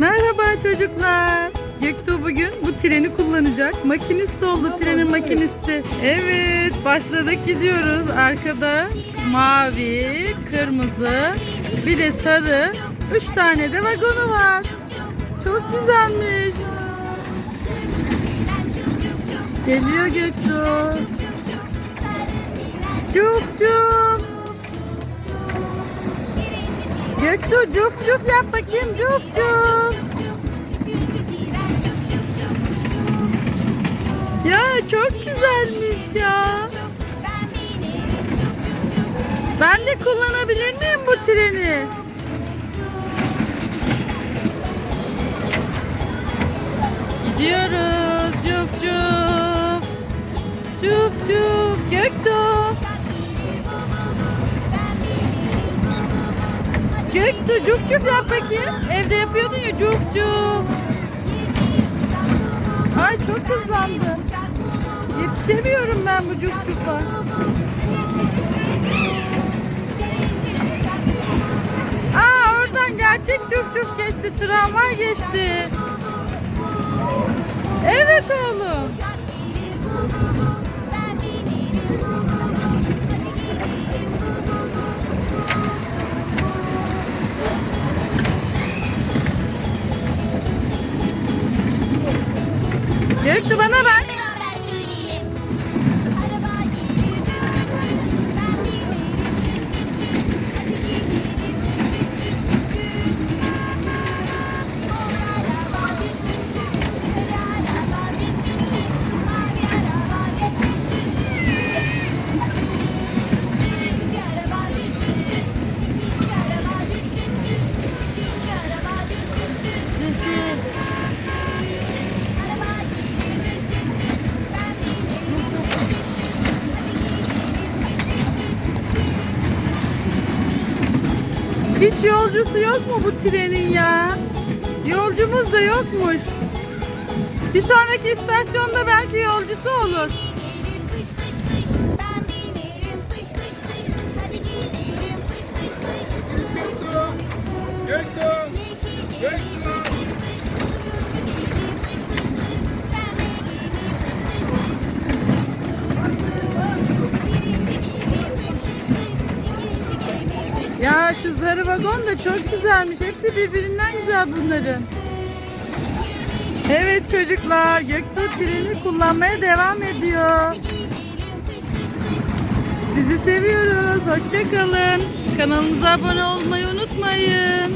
Merhaba çocuklar. Göktuğ bugün bu treni kullanacak. Makinist oldu trenin makinisti. Evet başladık gidiyoruz. Arkada mavi, kırmızı, bir de sarı. Üç tane de vagonu var. Çok güzelmiş. Geliyor Göktuğ. Cuf cuf. Göktuğ cuf cuf yap bakayım cuf cuf. Ya çok güzelmiş ya. Ben de kullanabilir miyim bu treni? Gidiyoruz. Cuf cuf. Cuf cuf. Göktuğ. Göktuğ cuf cuf yap bakayım. Evde yapıyordun ya cuf cuf. Ay çok hızlandım. Yetişemiyorum ben bu cuf cufa. Aa oradan gerçek cuf cuf geçti. Tramvay geçti. Göktuğ bana bak. Hiç yolcusu yok mu bu trenin ya? Yolcumuz da yokmuş. Bir sonraki istasyonda belki yolcusu olur. Şu zarı vagon da çok güzelmiş. Hepsi birbirinden güzel bunların. Evet çocuklar Göktuğ treni kullanmaya devam ediyor. Sizi seviyoruz. Hoşçakalın. Kanalımıza abone olmayı unutmayın.